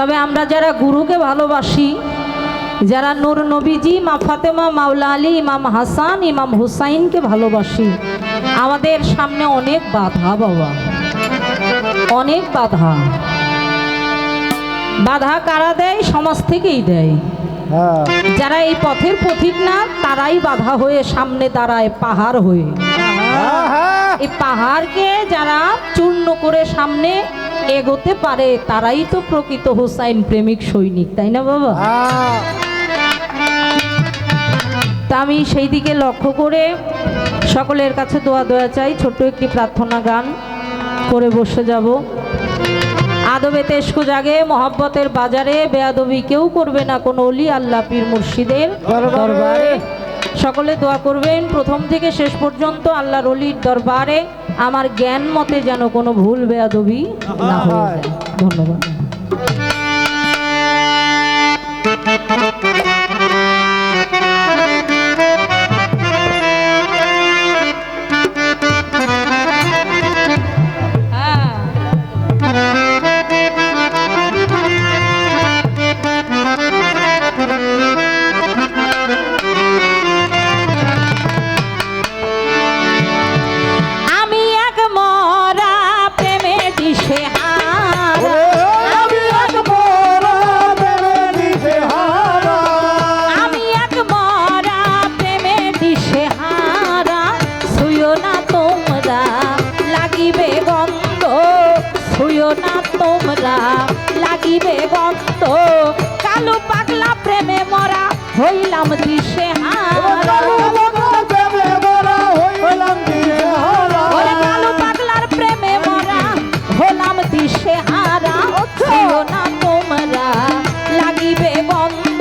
তবে আমরা যারা গুরুকে ভালোবাসি যারা নূর নবীজি মা ফাতেমা মাওলা আলী ইমাম হাসান ইমাম হুসাইনকে ভালোবাসি আমাদের সামনে অনেক বাধা বাবা। অনেক বাধা। বাধা কারা দেয়? সমাজ থেকেই দেয়। হ্যাঁ। যারা এই পথের পথিক না তারাই বাধা হয়ে সামনে দাঁড়ায় পাহাড় হয়ে। হ্যাঁ, হ্যাঁ। এই পাহাড়কে যারা চূর্ণ করে সামনে এগোতে পারে তারাই তো প্রকৃত হুসাইন প্রেমিক সৈনিক তাই না বাবা। তা আমি সেই দিকে লক্ষ্য করে সকলের কাছে দোয়া দোয়া চাই ছোট্ট একটি প্রার্থনা গান করে বসে যাব। আদবে তেস্কু জাগে মহাব্বতের বাজারে বেয়াদবি কেউ করবে না কোনো অলি আল্লাহ পীর মুর্শিদের। দরবারে। সকলে দোয়া করবেন। প্রথম থেকে শেষ পর্যন্ত আল্লাহর অলির দরবারে। আমার জ্ঞান মতে যেন কোনো ভুল বেয়াদবি না হয় ধন্যবাদ। তোমরা লাগিবে গন্ধ শুয়ো না তোমরা লাগিবে গন্ধ কালো পাগলা প্রেমে মরা হইলাম দিশে হারা প্রেমে মোরা হইলাম দিশেহারা। ওরে কালো পাগলার প্রেমে মরা হলাম দিশে হারা ছুঁয়ো না তোমরা লাগিবে বন্ধ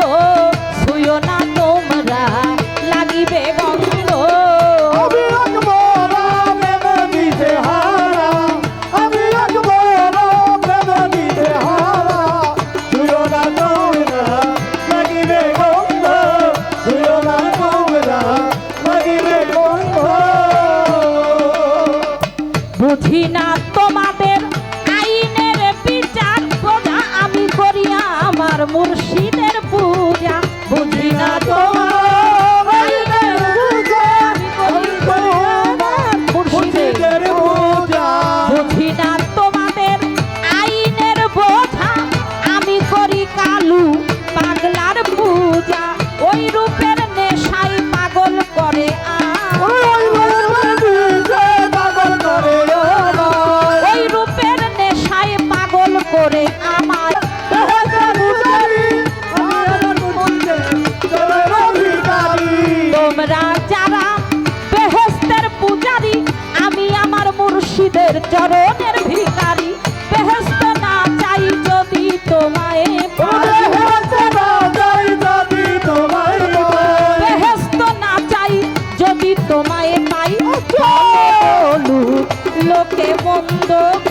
ছুঁয়ো না তোমরা লাগিবে বন্ধ রথিনাথ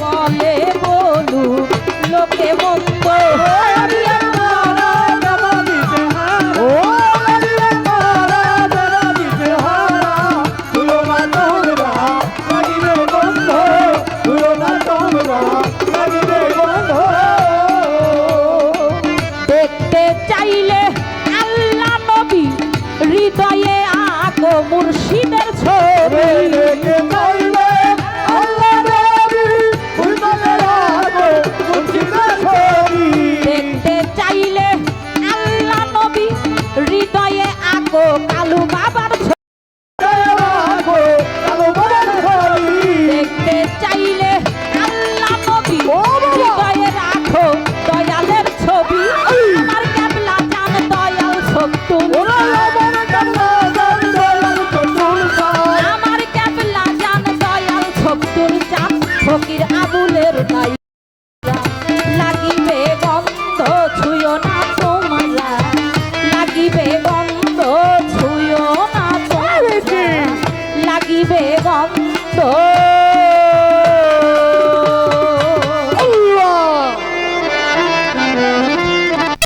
বলে বলু লোকে মন্দ আমি দেখতে চাইলে আল্লাহ নবী হৃদয়ে আঁকো মুর্শিদের ছবি। দিবে বন্ধ